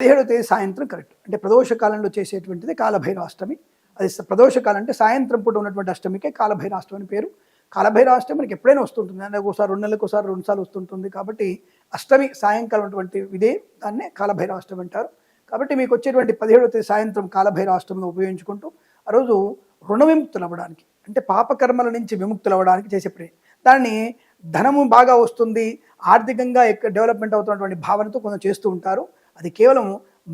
పదిహేడవ తేదీ సాయంత్రం కరెక్ట్. అంటే ప్రదోష కాలంలో చేసేటువంటిది కాలభైరాష్టమి. అది స- ప్రదోష కాలం అంటే సాయంత్రం పూట ఉన్నటువంటి అష్టమికే కాలభైరాష్టమి అని పేరు. కాలభైరాష్టమి మనకి ఎప్పుడైనా వస్తుంటుంది. అంటే ఒకసారి రెండు నెలలకు ఒకసారి రెండుసార్లు వస్తుంటుంది కాబట్టి అష్టమి సాయంకాలం ఉన్నటువంటి ఇదే దాన్నే కాలభైరాష్టమి అంటారు. కాబట్టి మీకు వచ్చేటువంటి పదిహేడవ తేదీ సాయంత్రం కాలభైరాష్టమిని ఉపయోగించుకుంటూ ఆ రోజు రుణ విముక్తులు అవ్వడానికి అంటే పాపకర్మల నుంచి విముక్తులు అవ్వడానికి చేసే ప్రయత్నం. దాన్ని ధనము బాగా వస్తుంది ఆర్థికంగా ఎక్కువ డెవలప్మెంట్ అవుతున్నటువంటి భావనతో కొంత చేస్తూ ఉంటారు. అది కేవలం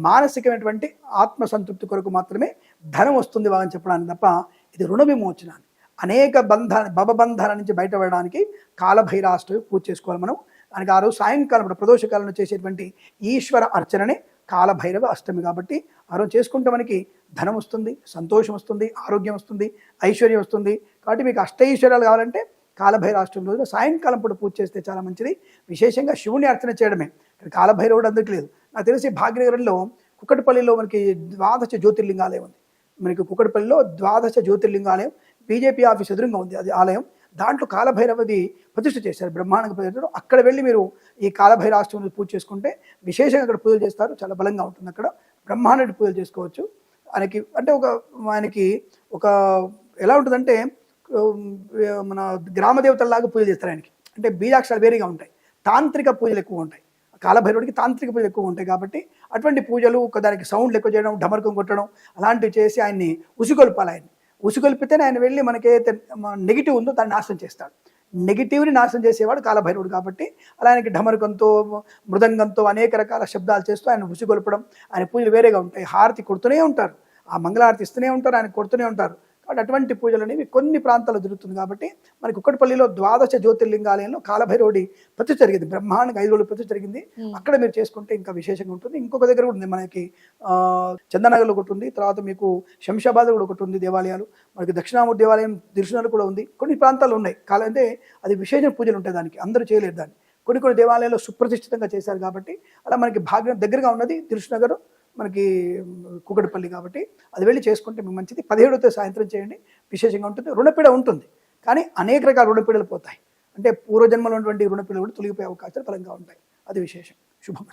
మానసికమైనటువంటి ఆత్మసంతృప్తి కొరకు మాత్రమే ధనం వస్తుంది వాళ్ళని చెప్పడానికి తప్ప ఇది రుణ విమోచనాన్ని అనేక బంధ భవబంధాల నుంచి బయటపడడానికి కాలభైరాష్టమి పూజ చేసుకోవాలి మనం. దానికి ఆ రోజు సాయంకాలం ప్రదోషకాలను ప్రదోషకాలంలో చేసేటువంటి ఈశ్వర అర్చననే కాలభైరవ అష్టమి కాబట్టి ఆ రోజు చేసుకుంటే మనకి ధనం వస్తుంది సంతోషం వస్తుంది ఆరోగ్యం వస్తుంది ఐశ్వర్యం వస్తుంది. కాబట్టి మీకు అష్టైశ్వర్యాలు కావాలంటే కాలభైరాష్ట్రం రోజున సాయంకాలం పూట పూజ చేస్తే చాలా మంచిది. విశేషంగా శివుని అర్చన చేయడమే. ఇక్కడ కాలభైరవుడు అందరికీ లేదు నాకు తెలిసి భాగ్యనగరంలో కుక్కటిపల్లిలో మనకి ద్వాదశ జ్యోతిర్లింగాలయం ఉంది. మనకి కుక్కటిపల్లిలో ద్వాదశ జ్యోతిర్లింగాలయం బీజేపీ ఆఫీస్ ఎదురుగా ఉంది. అది ఆలయం. దాంట్లో కాలభైరవది ప్రతిష్ఠ చేశారు. బ్రహ్మాండంగా ప్రతిష్ఠ అక్కడ వెళ్ళి మీరు ఈ కాలభైరాష్టమి పూజ చేసుకుంటే విశేషంగా అక్కడ పూజలు చేస్తారు. చాలా బలంగా ఉంటుంది అక్కడ. బ్రహ్మాండ పూజలు చేసుకోవచ్చు. ఆయనకి అంటే ఒక ఆయనకి ఒక ఎలా ఉంటుందంటే మన గ్రామదేవతల్లాగా పూజలు చేస్తారు ఆయనకి. అంటే బీజాక్షరాలు వేరేగా ఉంటాయి. తాంత్రిక పూజలు ఎక్కువ ఉంటాయి. కాలభైరవుడికి తాంత్రిక పూజలు ఎక్కువ ఉంటాయి కాబట్టి అటువంటి పూజలు ఒక దానికి సౌండ్లు ఎక్కువ చేయడం ఢమరకం కొట్టడం అలాంటివి చేసి ఆయన్ని ఉసిగొల్పాలి ఆయన్ని. ఉసిగొల్పితేనే ఆయన వెళ్ళి మనకైతే నెగిటివ్ ఉందో దాన్ని నాశనం చేస్తాడు. నెగిటివ్ని నాశనం చేసేవాడు కాలభైరవుడు కాబట్టి అలా ఆయనకి ఢమరకంతో మృదంగంతో అనేక రకాల శబ్దాలు చేస్తూ ఆయన ఉసిగొల్పడం ఆయన పూజలు వేరేగా ఉంటాయి. హారతి కొడుతూనే ఉంటారు. ఆ మంగళహారతి ఇస్తూనే ఉంటారు ఆయన కొడుతూనే ఉంటారు. కాబట్టి అటువంటి పూజలు అనేవి కొన్ని ప్రాంతాల్లో జరుగుతుంది కాబట్టి మనకి కుక్కటిపల్లిలో ద్వాదశ జ్యోతిర్లింగాలయంలో కాలభైరవుడి ప్రతి జరిగింది. బ్రహ్మాండంగా ఐదు రోజులు ప్రతి జరిగింది. అక్కడ మీరు చేసుకుంటే ఇంకా విశేషంగా ఉంటుంది. ఇంకొక దగ్గర కూడా ఉంది. మనకి చందనగర్లో ఒకటి ఉంది. తర్వాత మీకు శంషాబాద్ కూడా ఒకటి ఉంది దేవాలయాలు. మనకి దక్షిణామూర్తి దేవాలయం దిల్సునగర్ కూడా ఉంది. కొన్ని ప్రాంతాలు ఉన్నాయి. కాల అంటే అది విశేష పూజలు ఉంటాయి దానికి. అందరూ చేయలేరు దాన్ని. కొన్ని కొన్ని దేవాలయాల్లో సుప్రతిష్ఠితంగా చేశారు కాబట్టి అలా మనకి భాగ్యం దగ్గరగా ఉన్నది దిల్సునగర్ మనకి కుకటిపల్లి కాబట్టి అది వెళ్ళి చేసుకుంటే మీకు మంచిది. పదిహేడవ తేదీ సాయంత్రం చేయండి. విశేషంగా ఉంటుంది. రుణపీడ ఉంటుంది. కానీ అనేక రకాల రుణపీడలు పోతాయి. అంటే పూర్వజన్మలో ఉన్నటువంటి రుణపీడలు కూడా తొలగిపోయే అవకాశాలు బలంగా ఉంటాయి. అది విశేషం. శుభమస్తు.